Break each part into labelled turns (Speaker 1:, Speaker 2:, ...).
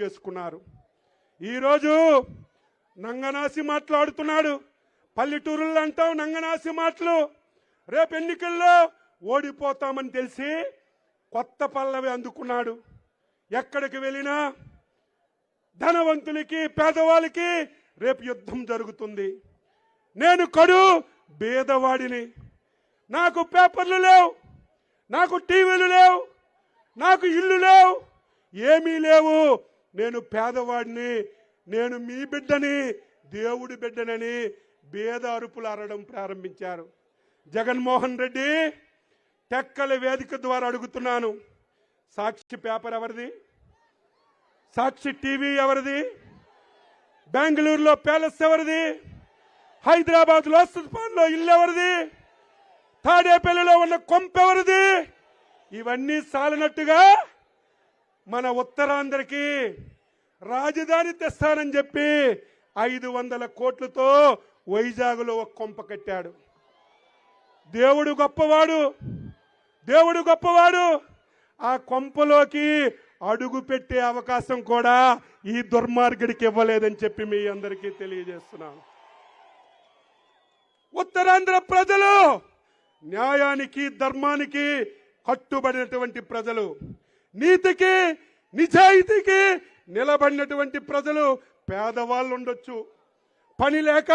Speaker 1: చేసుకున్నారు. ఈరోజు నంగనాసి మాట్లాడుతున్నాడు పల్లెటూరుల్లో అంటావు నంగనాసి మాటలు. రేపు ఎన్నికల్లో ఓడిపోతామని తెలిసి కొత్త పల్లవి అందుకున్నాడు. ఎక్కడికి వెళ్ళినా ధనవంతులకి పేదవాళ్ళకి రేపు యుద్ధం జరుగుతుంది. నేను కడు బేదవాడిని. నాకు పేపర్లు లేవు. నాకు టీవీలు లేవు. నాకు ఇల్లు లేవు. ఏమీ లేవు. నేను పేదవాడిని నేను మీ బిడ్డని దేవుడి బిడ్డనని బేద అరుపులు అరడం ప్రారంభించారు. జగన్మోహన్ రెడ్డి టెక్కల వేదిక ద్వారా అడుగుతున్నాను. సాక్షి పేపర్ ఎవరిది? సాక్షి టీవీ ఎవరిది? బెంగళూరులో ప్యాలెస్ ఎవరిది? హైదరాబాద్లో లో ఇల్లు ఎవరిది? తాడేపల్లిలో ఉన్న కొంపెవరిది ఇవన్నీ సాలినట్టుగా మన ఉత్తరాంధ్రకి రాజధాని తెస్తానని చెప్పి ఐదు వందల కోట్లతో వైజాగ్లో ఒక కొంప కట్టాడు. దేవుడు గొప్పవాడు. దేవుడు గొప్పవాడు. ఆ కొంపలోకి అడుగు పెట్టే అవకాశం కూడా ఈ దుర్మార్గుడికి ఇవ్వలేదని చెప్పి మీ అందరికీ తెలియజేస్తున్నాను. ఉత్తరాంధ్ర ప్రజలు న్యాయానికి ధర్మానికి కట్టుబడినటువంటి ప్రజలు. నీతికి నిజాయితీకి నిలబడినటువంటి ప్రజలు పేదవాళ్ళు ఉండొచ్చు పని లేక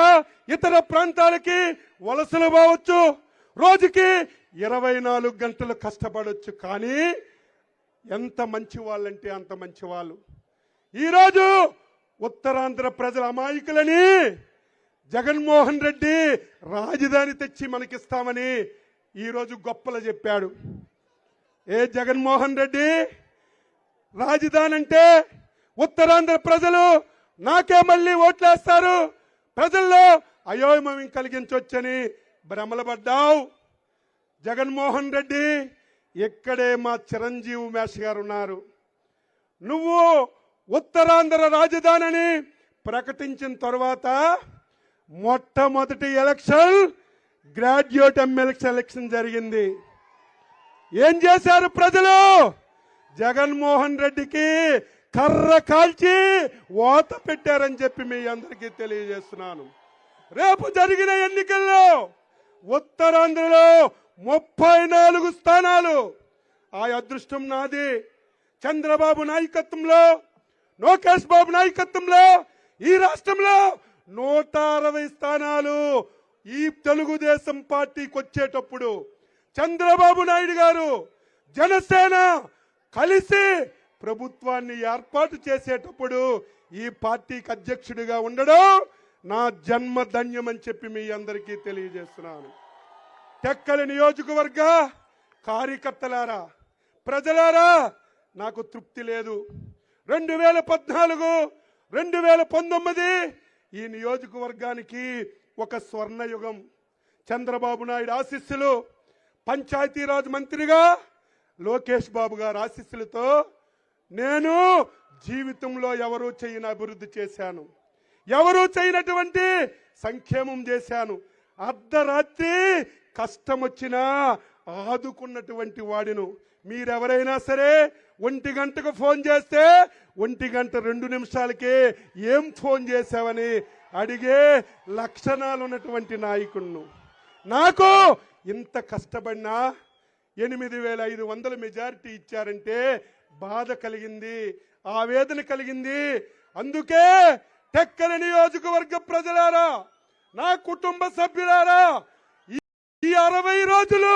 Speaker 1: ఇతర ప్రాంతాలకి వలసలు పోవచ్చు. రోజుకి ఇరవై నాలుగు గంటలు కష్టపడొచ్చు కానీ ఎంత మంచి వాళ్ళంటే అంత మంచి వాళ్ళు ఈరోజు ఉత్తరాంధ్ర ప్రజల అమాయకులని జగన్మోహన్ రెడ్డి రాజధాని తెచ్చి మనకిస్తామని ఈరోజు గొప్పలు చెప్పాడు. ఏ జగన్మోహన్ రెడ్డి? రాజధాని అంటే ఉత్తరాంధ్ర ప్రజలు నాకే మళ్ళీ ఓట్లేస్తారు. ప్రజల్లో అయోమయం కలిగించవచ్చని భ్రమలపడ్డావు. జగన్మోహన్ రెడ్డి ఇక్కడే మా చిరంజీవి మేష్ గారు ఉన్నారు. నువ్వు ఉత్తరాంధ్ర రాజధానిని ప్రకటించిన తర్వాత మొట్టమొదటి ఎలక్షన్ గ్రాడ్యుయేట్ ఎమ్మెల్యే ఎలక్షన్ జరిగింది. ఏం చేశారు ప్రజలు? జగన్మోహన్ రెడ్డికి కర్ర కాల్చి ఓత పెట్టారని చెప్పి మీ అందరికీ తెలియజేస్తున్నాను. రేపు జరిగిన ఎన్నికల్లో ఉత్తరాంధ్రలో ముప్పై నాలుగు స్థానాలు. ఆ అదృష్టం నాది. చంద్రబాబు నాయకత్వంలో లోకేష్ బాబు నాయకత్వంలో ఈ రాష్ట్రంలో నూట అరవై స్థానాలు ఈ తెలుగుదేశం పార్టీకి వచ్చేటప్పుడు చంద్రబాబు నాయుడు గారు జనసేన కలిసి ప్రభుత్వాన్ని ఏర్పాటు చేసేటప్పుడు ఈ పార్టీకి అధ్యక్షుడిగా ఉండడం నా జన్మ ధన్యమని చెప్పి మీ అందరికీ తెలియజేస్తున్నాను. టెక్కలి నియోజకవర్గ కార్యకర్తలారా ప్రజలారా నాకు తృప్తి లేదు. రెండు వేల పద్నాలుగు రెండు వేల పంతొమ్మిది ఈ నియోజకవర్గానికి ఒక స్వర్ణయుగం. చంద్రబాబు నాయుడు ఆశీస్సులు పంచాయతీరాజ్ మంత్రిగా లోకేష్ బాబు గారు ఆశీస్సులతో నేను జీవితంలో ఎవరూ చేయని అభివృద్ధి చేశాను. ఎవరూ చేయనటువంటి సంక్షేమం చేశాను. అర్ధరాత్రి కష్టం వచ్చినా ఆదుకున్నటువంటి వాడిను. మీరెవరైనా సరే ఒంటి గంటకు ఫోన్ చేస్తే ఒంటి గంట రెండు నిమిషాలకే ఏం ఫోన్ చేశావని అడిగే లక్షణాలు ఉన్నటువంటి నాయకుడును నాకు ఇంత కష్టపడినా ఎనిమిది వేల ఐదు వందల మెజారిటీ ఇచ్చారంటే బాధ కలిగింది ఆవేదన కలిగింది. అందుకే టెక్కల నియోజకవర్గ ప్రజలారా నా కుటుంబ సభ్యులారా ఈ- ఈ అరవై రోజులు